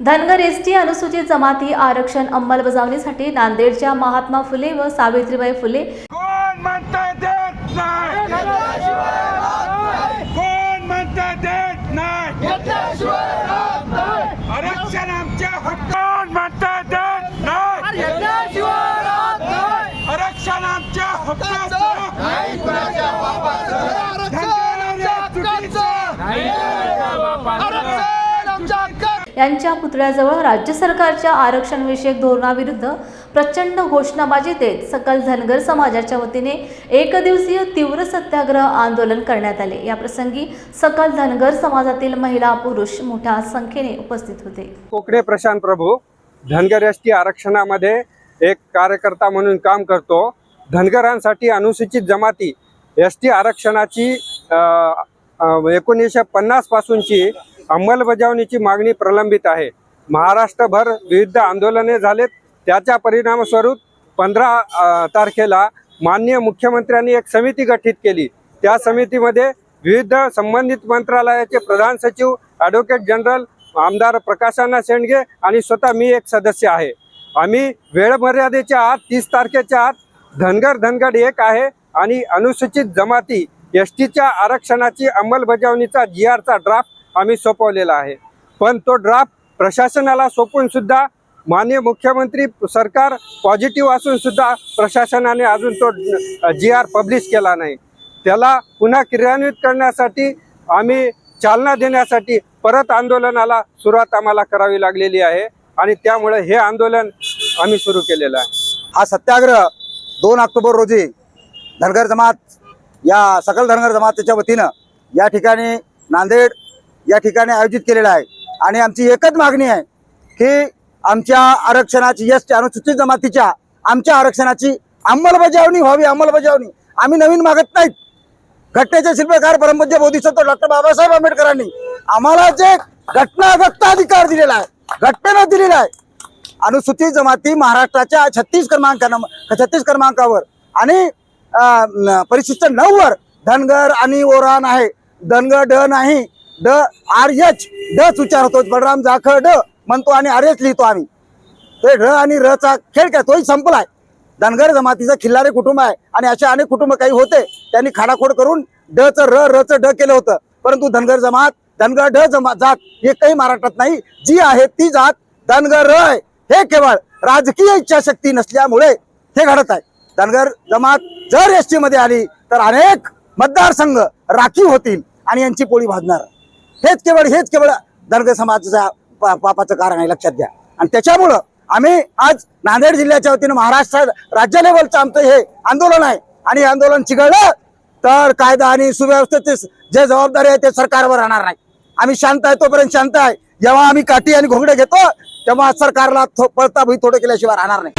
Dhangar S T अनुसूचित जमाती आरक्षण अंमलबजावणीसाठी नांदेडच्या महात्मा फुले व सावित्रीबाई फुले. आरक्षण आमच्या हक्क कोण म्हणता देत नाही आरक्षण आमच्या हक्काचं यांच्या पुतळ्याजवळ राज्य सरकारच्या आरक्षणविषयक धोरणाविरुद्ध प्रचंड घोषणाबाजी देत सकल धनगर समाजाच्या वतीने एक दिवसीय तीव्र सत्याग्रह आंदोलन करण्यात आले. या प्रसंगी सकल धनगर समाजातील महिला पुरुष मोठ्या संख्येने उपस्थित होते. कोकडे प्रशांत प्रभू धनगर एसटी आरक्षणामध्ये एक कार्यकर्ता म्हणून काम करतो. धनगरांसाठी अनुसूचित जमाती एस टी आरक्षणाची एकोणीसशे पन्नास पासूनची अंमलबजावणीची मागणी प्रलंबित आहे. महाराष्ट्रभर विविध आंदोलने झालेत. त्याच्या परिणामस्वरूप पंधरा तारखेला माननीय मुख्यमंत्र्यांनी एक समिती गठीत केली. त्या समितीमध्ये विविध संबंधित मंत्रालयाचे प्रधान सचिव ॲडव्होकेट जनरल आमदार प्रकाशांना शेंडगे आणि स्वतः मी एक सदस्य आहे. आम्ही वेळ मर्यादेच्या आत तीस तारखेच्या आत धनगर धनगड एक आहे आणि अनुसूचित जमाती एस टीच्या आरक्षणाची अंमलबजावणीचा जी आरचा ड्राफ्ट आम्ही सोपवलेला आहे. पण तो ड्राफ्ट प्रशासनाला सोपून सुद्धा माननीय मुख्यमंत्री सरकार पॉझिटिव्ह असून सुद्धा प्रशासनाने अजून तो जी आर पब्लिश केला नाही. त्याला पुन्हा क्रियान्वित करण्यासाठी आम्ही चालना देण्यासाठी परत आंदोलनाला सुरुवात आम्हाला करावी लागलेली आहे आणि त्यामुळे हे आंदोलन आम्ही सुरू केलेलं आहे. हा सत्याग्रह दोन ऑक्टोबर रोजी धनगर जमात या सकल धनगर जमातीच्या वतीनं या ठिकाणी नांदेड या ठिकाणी आयोजित केलेला आहे. आणि आमची एकच मागणी आहे की आमच्या आरक्षणाची यश अनुसूचित जमातीच्या आमच्या आरक्षणाची अंमलबजावणी व्हावी अंमलबजावणी. आम्ही नवीन मागत नाहीत. घटनेचे शिल्पकार परमपूज्य बोधिसत्व डॉक्टर बाबासाहेब आंबेडकरांनी आम्हाला जे घटना अधिकार दिलेला आहे घटनेनं दिलेला आहे अनुसूचित जमाती महाराष्ट्राच्या छत्तीस क्रमांकानं छत्तीस क्रमांकावर आणि परिशिष्ट नऊ वर धनगर आणि ओरान आहे धनगर ड नाही ड आर एच ड उच्चार होतो बलराम जाखळ ड. म्हणतो आणि आर एच लिहितो आम्ही. ते ढ आणि र चा खेळ काय? तोही संपलाय. धनगर जमातीचं खिल्लारे कुटुंब आहे. आणि असे अनेक कुटुंब काही होते त्यांनी खाडाखोड करून ड च र र च ड केलं होतं. परंतु धनगर जमात धनगर ढ जमा जात हे काही महाराष्ट्रात नाही. जी आहे ती जात धनगर र आहे. हे केवळ राजकीय इच्छाशक्ती नसल्यामुळे हे घडत आहे. धनगर जमात जर एसमध्ये आली तर अनेक मतदारसंघ राखीव होतील आणि यांची पोळी भाजणार. हेच केवळ हेच केवळ धनगर समाजाच्या पा- पापाचं कारण आहे लक्षात घ्या. आणि त्याच्यामुळं आम्ही आज नांदेड जिल्ह्याच्या वतीनं महाराष्ट्र राज्य लेवलचं आमचं हे आंदोलन आहे. आणि आंदोलन चिघळलं तर कायदा आणि सुव्यवस्थेचे जे जबाबदारी आहे ते सरकारवर राहणार नाही. आम्ही शांत आहे तोपर्यंत शांत आहे. जेव्हा आम्ही काठी आणि घोंगडे घेतो तेव्हा सरकारला थो- थोडं केल्याशिवाय राहणार नाही.